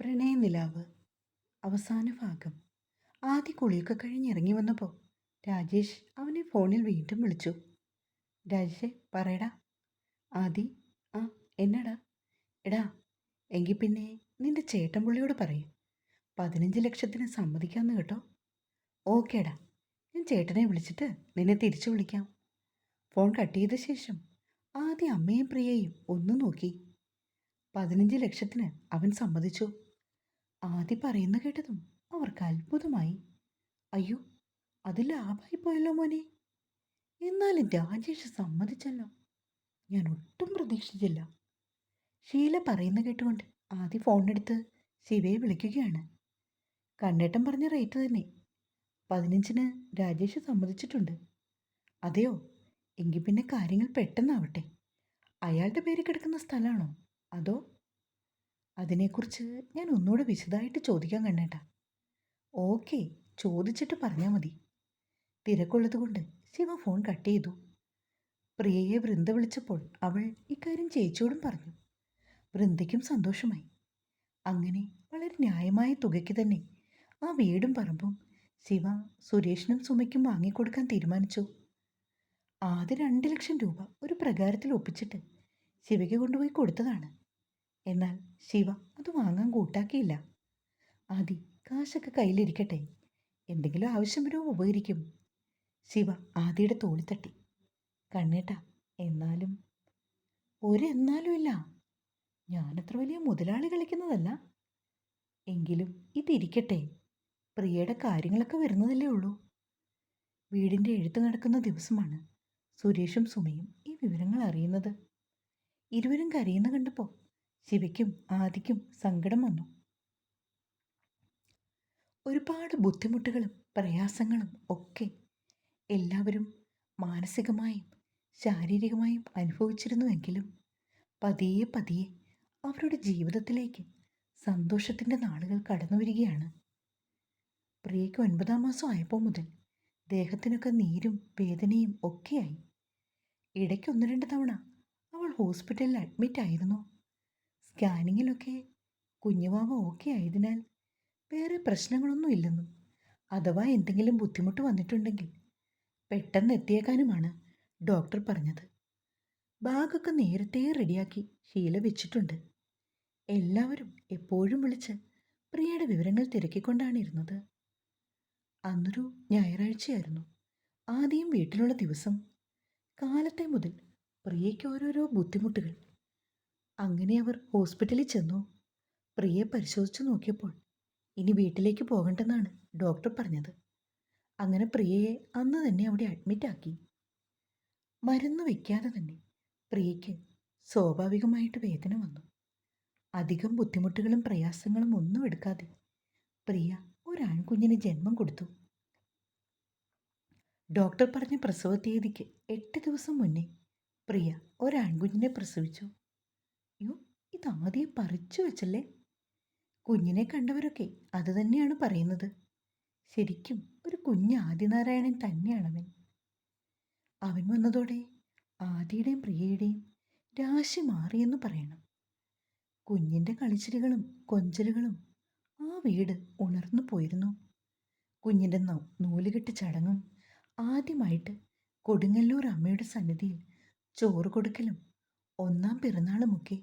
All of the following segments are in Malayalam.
പ്രണയനിലാവ്. അവസാന ഭാഗം. ആദ്യ കുളിയൊക്കെ കഴിഞ്ഞ് ഇറങ്ങി വന്നപ്പോൾ രാജേഷ് അവനെ ഫോണിൽ വീണ്ടും വിളിച്ചു. രാജേഷേ പറയടാ. ആദി ആ എന്നടാ? എടാ എങ്കിൽ പിന്നെ നിന്റെ ചേട്ടൻ പുള്ളിയോട് പറയും. പതിനഞ്ച് ലക്ഷത്തിന് സമ്മതിക്കാമെന്ന് കേട്ടോ. ഓക്കേടാ. ഞാൻ ചേട്ടനെ വിളിച്ചിട്ട് നിന്നെ തിരിച്ചു വിളിക്കാം. ഫോൺ കട്ട് ചെയ്ത ശേഷം ആദ്യം അമ്മയും പ്രിയയും ഒന്ന് നോക്കി. പതിനഞ്ച് ലക്ഷത്തിന് അവൻ സമ്മതിച്ചു. ആദ്യം പറയുന്ന കേട്ടതും അവർക്ക് അത്ഭുതമായി. അയ്യോ അത് ലാഭമായി പോയല്ലോ മോനെ. എന്നാലും രാജേഷ് സമ്മതിച്ചല്ലോ. ഞാൻ ഒട്ടും പ്രതീക്ഷിച്ചില്ല. ഷീല പറയുന്ന കേട്ടുകൊണ്ട് ആദ്യം ഫോണെടുത്ത് ശിവയെ വിളിക്കുകയാണ്. കണ്ണേട്ടൻ പറഞ്ഞ റേറ്റ് തന്നെ. പതിനഞ്ചിന് രാജേഷ് സമ്മതിച്ചിട്ടുണ്ട്. അതെയോ? എങ്കിൽ പിന്നെ കാര്യങ്ങൾ പെട്ടെന്നാവട്ടെ. അയാളുടെ പേര് കിടക്കുന്ന സ്ഥലമാണോ? അതോ അതിനെക്കുറിച്ച് ഞാൻ ഒന്നുകൂടെ വിശദമായിട്ട് ചോദിക്കാൻ കണ്ണേട്ടാ. ഓക്കെ ചോദിച്ചിട്ട് പറഞ്ഞാൽ മതി. തിരക്കുള്ളതുകൊണ്ട് ശിവ ഫോൺ കട്ട് ചെയ്തു. പ്രിയയെ വൃന്ദ വിളിച്ചപ്പോൾ അവൾ ഇക്കാര്യം ചേച്ചിയോടും പറഞ്ഞു. വൃന്ദയ്ക്കും സന്തോഷമായി. അങ്ങനെ വളരെ ന്യായമായ തുകയ്ക്ക് തന്നെ ആ വീടും പറമ്പും ശിവ സുരേഷിനും സുമയ്ക്കും വാങ്ങിക്കൊടുക്കാൻ തീരുമാനിച്ചു. ആദ്യ രണ്ട് ലക്ഷം രൂപ ഒരു പ്രകാരത്തിൽ ഒപ്പിച്ചിട്ട് ശിവയ്ക്ക് കൊണ്ടുപോയി കൊടുത്തതാണ്. എന്നാൽ ശിവ അത് വാങ്ങാൻ കൂട്ടാക്കിയില്ല. ആദി കാശൊക്കെ കയ്യിലിരിക്കട്ടെ. എന്തെങ്കിലും ആവശ്യം വരുമോ ഉപകരിക്കും. ശിവ ആദിയുടെ തോളി തട്ടി. കണ്ണേട്ടാ എന്നാലും? ഒരെന്നാലും ഇല്ല. ഞാനത്ര വലിയ മുതലാളി കളിക്കുന്നതല്ല. എങ്കിലും ഇതിരിക്കട്ടെ. പ്രിയയുടെ കാര്യങ്ങളൊക്കെ വരുന്നതല്ലേ ഉള്ളൂ. വീടിന്റെ എഴുത്ത് നടക്കുന്ന ദിവസമാണ് സുരേഷും സുമയും ഈ വിവരങ്ങൾ അറിയുന്നത്. ഇരുവരും കരയുന്ന കണ്ടപ്പോൾ ശിവയ്ക്കും ആദിക്കും സങ്കടം വന്നു. ഒരുപാട് ബുദ്ധിമുട്ടുകളും പ്രയാസങ്ങളും ഒക്കെ എല്ലാവരും മാനസികമായും ശാരീരികമായും അനുഭവിച്ചിരുന്നുവെങ്കിലും പതിയെ പതിയെ അവരുടെ ജീവിതത്തിലേക്ക് സന്തോഷത്തിന്റെ നാളുകൾ കടന്നു വരികയാണ്. പ്രിയയ്ക്ക് ഒൻപതാം മാസം ആയപ്പോൾ മുതൽ ദേഹത്തിനൊക്കെ നീരും വേദനയും ഒക്കെയായി. ഇടയ്ക്ക് ഒന്ന് രണ്ട് തവണ അവൾ ഹോസ്പിറ്റലിൽ അഡ്മിറ്റ് ആയിരുന്നു സ്കാനിങ്ങിലൊക്കെ കുഞ്ഞുവാവ ഓക്കെ ആയതിനാൽ വേറെ പ്രശ്നങ്ങളൊന്നും ഇല്ലെന്നും അഥവാ എന്തെങ്കിലും ബുദ്ധിമുട്ട് വന്നിട്ടുണ്ടെങ്കിൽ പെട്ടെന്ന് എത്തിയേക്കാനുമാണ് ഡോക്ടർ പറഞ്ഞത്. ബാഗൊക്കെ നേരത്തെ റെഡിയാക്കി ശീല വെച്ചിട്ടുണ്ട്. എല്ലാവരും എപ്പോഴും വിളിച്ച് പ്രിയയുടെ വിവരങ്ങൾ തിരക്കിക്കൊണ്ടാണ് ഇരുന്നത്. അന്നൊരു ഞായറാഴ്ചയായിരുന്നു. ആദ്യം വീട്ടിലുള്ള ദിവസം കാലത്തെ മുതൽ പ്രിയയ്ക്ക് ഓരോരോ ബുദ്ധിമുട്ടുകൾ അങ്ങനെ അവർ ഹോസ്പിറ്റലിൽ ചെന്നു. പ്രിയയെ പരിശോധിച്ചു നോക്കിയപ്പോൾ ഇനി വീട്ടിലേക്ക് പോകണ്ടെന്നാണ് ഡോക്ടർ പറഞ്ഞത്. അങ്ങനെ പ്രിയയെ അന്ന് തന്നെ അവിടെ അഡ്മിറ്റാക്കി മരുന്ന് വയ്ക്കാതെ തന്നെ പ്രിയയ്ക്ക് സ്വാഭാവികമായിട്ട് വേദന വന്നു. അധികം ബുദ്ധിമുട്ടുകളും പ്രയാസങ്ങളും ഒന്നും എടുക്കാതെ പ്രിയ ഒരാൺകുഞ്ഞിന് ജന്മം കൊടുത്തു. ഡോക്ടർ പറഞ്ഞ പ്രസവ തീയതിക്ക് എട്ട് ദിവസം മുന്നേ പ്രിയ ഒരാൺകുഞ്ഞിനെ പ്രസവിച്ചു. യോ ഇതാദ്യം പറിച്ചു വെച്ചല്ലേ? കുഞ്ഞിനെ കണ്ടവരൊക്കെ അത് തന്നെയാണ് പറയുന്നത്. ശരിക്കും ഒരു കുഞ്ഞ് ആദിനാരായണൻ തന്നെയാണ് അവൻ വന്നതോടെ ആദിയുടെയും പ്രിയയുടെയും രാശി മാറിയെന്ന് പറയണം. കുഞ്ഞിന്റെ കളിച്ചിരികളും കൊഞ്ചലുകളും ആ വീട് ഉണർന്നു പോയിരുന്നു. കുഞ്ഞിന്റെ നൂലുകെട്ട് ചടങ്ങും ആദ്യമായിട്ട് കൊടുങ്ങല്ലൂർ അമ്മയുടെ സന്നിധിയിൽ ചോറ് കൊടുക്കലും ഒന്നാം പിറന്നാളുമൊക്കെ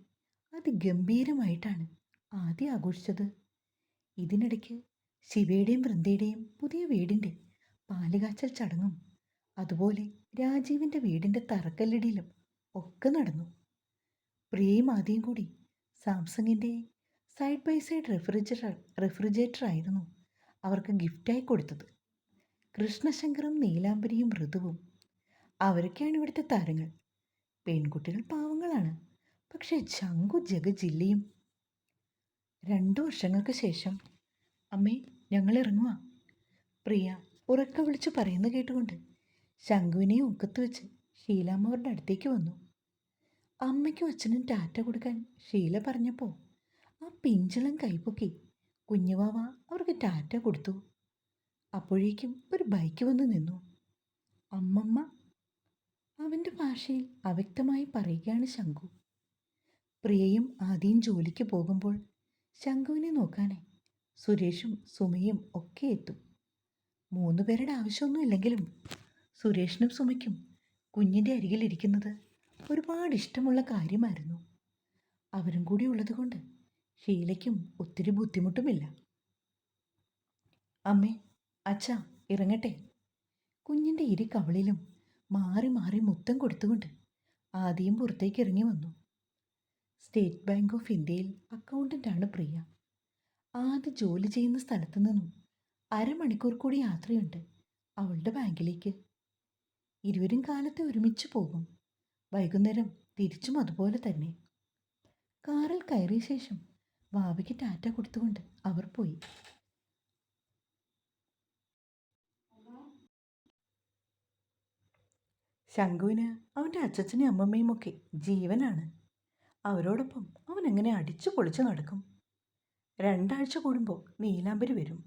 അതിഗംഭീരമായിട്ടാണ് ആദ്യം ആഘോഷിച്ചത്. ഇതിനിടയ്ക്ക് ശിവയുടെയും വൃന്ദയുടെയും പുതിയ വീടിന്റെ പാലുകാച്ചൽ ചടങ്ങും അതുപോലെ രാജീവിന്റെ വീടിന്റെ തറക്കല്ലിടിയിലും ഒക്കെ നടന്നു. പ്രിയയും ആദ്യം കൂടി സാംസങ്ങിന്റെ side by side refrigerator refrigerator ആയിരുന്നു അവർക്ക് ഗിഫ്റ്റായി കൊടുത്തത്. കൃഷ്ണശങ്കറും നീലാംബരിയും ഋതുവും അവരൊക്കെയാണ് ഇവിടുത്തെ താരങ്ങൾ. പെൺകുട്ടികൾ പാവങ്ങളാണ്. പക്ഷേ ജഗ ജില്ലയും രണ്ടു വർഷങ്ങൾക്ക് ശേഷം അമ്മേ ഞങ്ങൾ ഇറങ്ങുക പ്രിയ ഉറക്ക വിളിച്ച് പറയുന്നത് കേട്ടുകൊണ്ട് ശംഖുവിനെ ഒക്കത്ത് വെച്ച് ഷീലാമ്മവരുടെ അടുത്തേക്ക് വന്നു. അമ്മയ്ക്കും അച്ഛനും ടാറ്റ കൊടുക്കാൻ ഷീല പറഞ്ഞപ്പോൾ ആ പിഞ്ചളം കൈപ്പൊക്കി കുഞ്ഞുവാവ അവർക്ക് ടാറ്റ കൊടുത്തു. അപ്പോഴേക്കും ഒരു ബൈക്ക് വന്ന് നിന്നു. അമ്മമ്മ അവന്റെ ഭാഷയിൽ അവ്യക്തമായി പറയുകയാണ് ശംഖു. പ്രിയയും ആദ്യം ജോലിക്ക് പോകുമ്പോൾ ശംഖുവിനെ നോക്കാനേ സുരേഷും സുമയും ഒക്കെ എത്തും. മൂന്ന് പേരുടെ ആവശ്യമൊന്നുമില്ലെങ്കിലും സുരേഷിനും സുമയ്ക്കും കുഞ്ഞിന്റെ അരികിലിരിക്കുന്നത് ഒരുപാട് ഇഷ്ടമുള്ള കാര്യമായിരുന്നു. അവരും കൂടി ഉള്ളതുകൊണ്ട് ഷീലയ്ക്കും ഒത്തിരി ബുദ്ധിമുട്ടുമില്ല. അമ്മേ അച്ഛ ഇറങ്ങട്ടെ. കുഞ്ഞിന്റെ ഇരു കവളിലും മാറി മാറി മുത്തം കൊടുത്തുകൊണ്ട് ആദ്യം പുറത്തേക്ക് ഇറങ്ങി വന്നു. സ്റ്റേറ്റ് ബാങ്ക് ഓഫ് ഇന്ത്യയിൽ അക്കൗണ്ടന്റാണ് പ്രിയ. ആദ്യ ജോലി ചെയ്യുന്ന സ്ഥലത്തു നിന്നും അരമണിക്കൂർ കൂടി യാത്രയുണ്ട് അവളുടെ ബാങ്കിലേക്ക്. ഇരുവരും കാലത്തെ ഒരുമിച്ച് പോകും. വൈകുന്നേരം തിരിച്ചും അതുപോലെ തന്നെ. കാറിൽ കയറിയ ശേഷം വാവയ്ക്ക് ടാറ്റ കൊടുത്തുകൊണ്ട് അവർ പോയി. ശംഖുവിന് അവന്റെ അച്ഛച്ചനും അമ്മമ്മയും ഒക്കെ ജീവനാണ്. അവരോടൊപ്പം അവൻ എങ്ങനെ അടിച്ചു പൊളിച്ചു നടക്കും? രണ്ടാഴ്ച കൂടുമ്പോൾ നീലാംബരി വരും.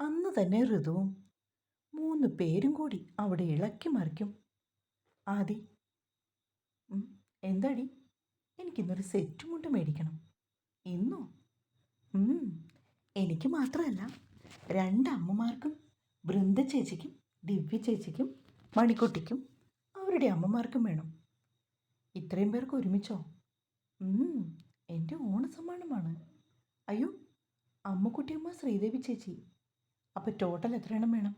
അന്ന് തന്നെ ഋതുവും മൂന്ന് പേരും കൂടി അവിടെ ഇളക്കി മറിക്കും. ആദി എന്താടി? എനിക്കിന്നൊരു സെറ്റ് മുണ്ട് മേടിക്കണം. ഇന്നോ? എനിക്ക് മാത്രമല്ല. രണ്ടമ്മമാർക്കും ബൃന്ദ ചേച്ചിക്കും ദിവ്യ ചേച്ചിക്കും മണിക്കുട്ടിക്കും അവരുടെ അമ്മമാർക്കും വേണം? ഇത്രയും പേർക്ക് ഒരുമിച്ചോ? എന്റെ ഓണസമ്മാനമാണ്. അയ്യോ അമ്മക്കുട്ടിയമ്മ ശ്രീദേവി ചേച്ചി. അപ്പോൾ ടോട്ടൽ എത്ര എണ്ണം വേണം?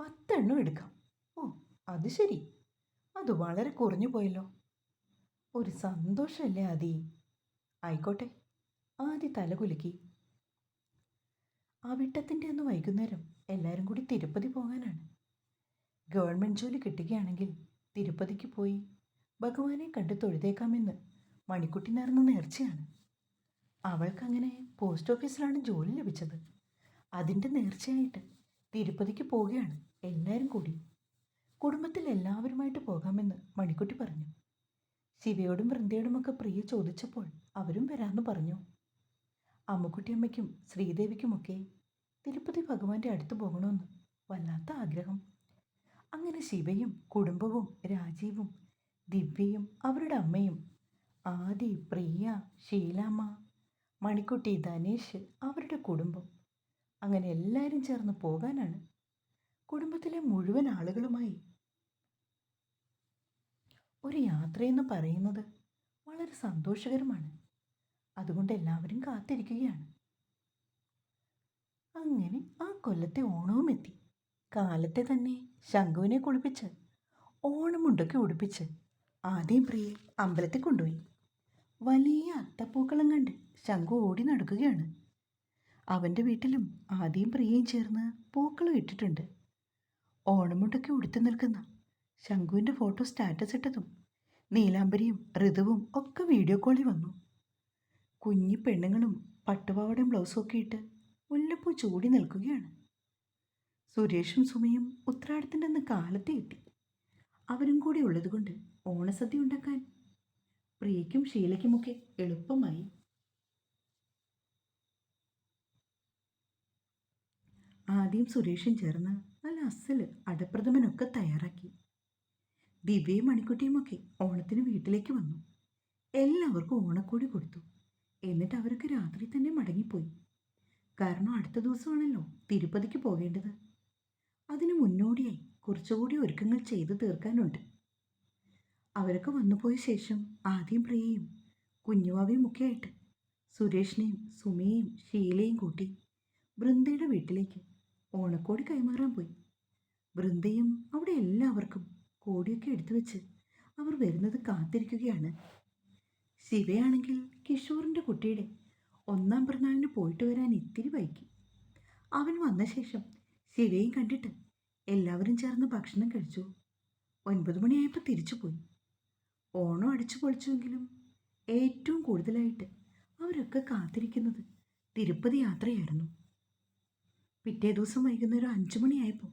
പത്തെണ്ണം എടുക്കാം. ഓ അത് ശരി. അത് വളരെ കുറഞ്ഞു പോയല്ലോ. ഒരു സന്തോഷമല്ലേ ആദി? ആയിക്കോട്ടെ ആദി തലകുലുക്കി ആ വിട്ടത്തിന്റെ അന്ന് വൈകുന്നേരം എല്ലാവരും കൂടി തിരുപ്പതി പോകാനാണ്. ഗവൺമെന്റ് ജോലി കിട്ടുകയാണെങ്കിൽ തിരുപ്പതിക്ക് പോയി ഭഗവാനെ കണ്ട് തൊഴുതേക്കാമെന്ന് മണിക്കുട്ടി നേർന്ന നേർച്ചയാണ്. അവൾക്കങ്ങനെ പോസ്റ്റ് ഓഫീസിലാണ് ജോലി ലഭിച്ചത്. അതിന്റെ നേർച്ചയായിട്ട് തിരുപ്പതിക്ക് പോവുകയാണ് എല്ലാവരും കൂടി. കുടുംബത്തിൽ എല്ലാവരുമായിട്ട് പോകാമെന്ന് മണിക്കുട്ടി പറഞ്ഞു. ശിവയോടും വൃന്ദയോടുമൊക്കെ പ്രിയ ചോദിച്ചപ്പോൾ അവരും വരാമെന്ന് പറഞ്ഞു. അമ്മക്കുട്ടിയമ്മയ്ക്കും ശ്രീദേവിക്കുമൊക്കെ തിരുപ്പതി ഭഗവാന്റെ അടുത്ത് പോകണമെന്ന് വല്ലാത്ത ആഗ്രഹം. അങ്ങനെ ശിവയും കുടുംബവും രാജീവും ദിവ്യയും അവരുടെ അമ്മയും ആദി പ്രിയ ശീലാമ്മ മണിക്കുട്ടി ധനേഷ് അവരുടെ കുടുംബം. അങ്ങനെ എല്ലാവരും ചേർന്ന് പോകാനാണ് കുടുംബത്തിലെ മുഴുവൻ ആളുകളുമായി ഒരു യാത്രയെന്ന് പറയുന്നത് വളരെ സന്തോഷകരമാണ്. അതുകൊണ്ട് എല്ലാവരും കാത്തിരിക്കുകയാണ്. അങ്ങനെ ആ കൊല്ലത്തെ ഓണവും എത്തി കാലത്തെ തന്നെ ശംഖുവിനെ കുളിപ്പിച്ച് ഓണമുണ്ടൊക്കെ ഉടുപ്പിച്ച് ആദ്യം പ്രിയെ അമ്പലത്തിൽ കൊണ്ടുപോയി. വലിയ അത്തപ്പൂക്കളം കണ്ട് ശംഖു ഓടി നടക്കുകയാണ്. അവന്റെ വീട്ടിലും ആദ്യം പ്രിയയും ചേർന്ന് പൂക്കളം ഇട്ടിട്ടുണ്ട്. ഓണമുണ്ടൊക്കെ ഉടുത്തു നിൽക്കുന്ന ശംഖുവിന്റെ ഫോട്ടോ സ്റ്റാറ്റസ് ഇട്ടതും നീലാംബരിയും ഋതുവും ഒക്കെ വീഡിയോ കോളിൽ വന്നു. കുഞ്ഞി പെണ്ണുങ്ങളും പട്ടുപാവടയും ബ്ലൗസും ഒക്കെ ഇട്ട് മുല്ലപ്പൂ ചൂടി നിൽക്കുകയാണ്. സുരേഷും സുമയും ഉത്രാടത്തിന്റെ അന്ന് കാലത്തെ എത്തി അവരും കൂടി ഉള്ളതുകൊണ്ട് ഓണസദ്യ ഉണ്ടാക്കാൻ. പ്രിയയ്ക്കും ഷീലയ്ക്കുമൊക്കെ എളുപ്പമായി. ആദ്യം സുരേഷും ചേർന്ന് നല്ല അസൽ അടപ്രഥമനൊക്കെ തയ്യാറാക്കി. ദിവ്യയും മണിക്കുട്ടിയുമൊക്കെ ഓണത്തിന് വീട്ടിലേക്ക് വന്നു. എല്ലാവർക്കും ഓണക്കോടി കൊടുത്തു. എന്നിട്ട് അവരൊക്കെ രാത്രി തന്നെ മടങ്ങിപ്പോയി. കാരണം അടുത്ത ദിവസമാണല്ലോ തിരുപ്പതിക്ക് പോകേണ്ടത്. അതിനു മുന്നോടിയായി കുറച്ചുകൂടി ഒരുക്കങ്ങൾ ചെയ്തു തീർക്കാനുണ്ട്. അവരൊക്കെ വന്നുപോയ ശേഷം ആദ്യം പ്രിയയും കുഞ്ഞുവാവയും ഒക്കെ ആയിട്ട് സുരേഷിനെയും സുമയെയും ഷീലയും കൂട്ടി ബൃന്ദയുടെ വീട്ടിലേക്ക് ഓണക്കോടി കൈമാറാൻ പോയി. ബൃന്ദയും അവിടെ എല്ലാവർക്കും കോടിയൊക്കെ എടുത്തു വെച്ച് അവർ വരുന്നത് കാത്തിരിക്കുകയാണ്. ശിവയാണെങ്കിൽ കിഷോറിന്റെ കുട്ടിയുടെ ഒന്നാം പിറന്നാളിന് പോയിട്ട് വരാൻ ഇത്തിരി വൈകി. അവൻ വന്ന ശേഷം ശിവയും കണ്ടിട്ട് എല്ലാവരും ചേർന്ന് ഭക്ഷണം കഴിച്ചു. ഒൻപത് മണിയായപ്പോൾ തിരിച്ചു പോയി. ഓണം അടിച്ചു പൊളിച്ചുവെങ്കിലും ഏറ്റവും കൂടുതലായിട്ട് അവരൊക്കെ കാത്തിരിക്കുന്നത് തിരുപ്പതി യാത്രയായിരുന്നു. പിറ്റേ ദിവസം വൈകുന്നേരം അഞ്ചു മണിയായപ്പോൾ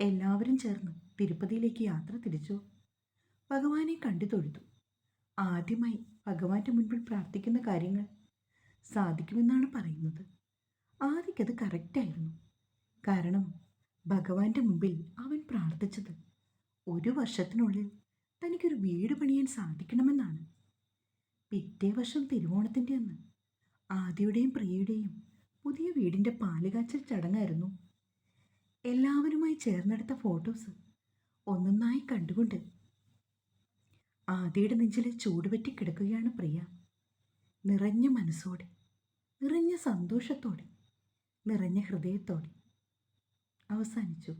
എല്ലാവരും ചേർന്ന് തിരുപ്പതിയിലേക്ക് യാത്ര തിരിച്ചു. ഭഗവാനെ കണ്ടു തൊഴുതു. ആദ്യമായി ഭഗവാന്റെ മുൻപിൽ പ്രാർത്ഥിക്കുന്ന കാര്യങ്ങൾ സാധിക്കുമെന്നാണ് പറയുന്നത്. ആദ്യക്കത് കറക്റ്റായിരുന്നു കാരണം ഭഗവാന്റെ മുമ്പിൽ അവൻ പ്രാർത്ഥിച്ചത് ഒരു വർഷത്തിനുള്ളിൽ തനിക്കൊരു വീട് പണിയാൻ സാധിക്കണമെന്നാണ്. പിറ്റേ വർഷം തിരുവോണത്തിന്റെ അന്ന് ആദിയുടെയും പ്രിയയുടെയും പുതിയ വീടിന്റെ പാലുകാച്ചൽ ചടങ്ങായിരുന്നു. എല്ലാവരുമായി ചേർന്നെടുത്ത ഫോട്ടോസ് ഒന്നൊന്നായി കണ്ടുകൊണ്ട് ആദിയുടെ നെഞ്ചിൽ ചൂടുപറ്റി കിടക്കുകയാണ് പ്രിയ. നിറഞ്ഞ മനസ്സോടെ നിറഞ്ഞ സന്തോഷത്തോടെ നിറഞ്ഞ ഹൃദയത്തോടെ അവസാനിച്ചു.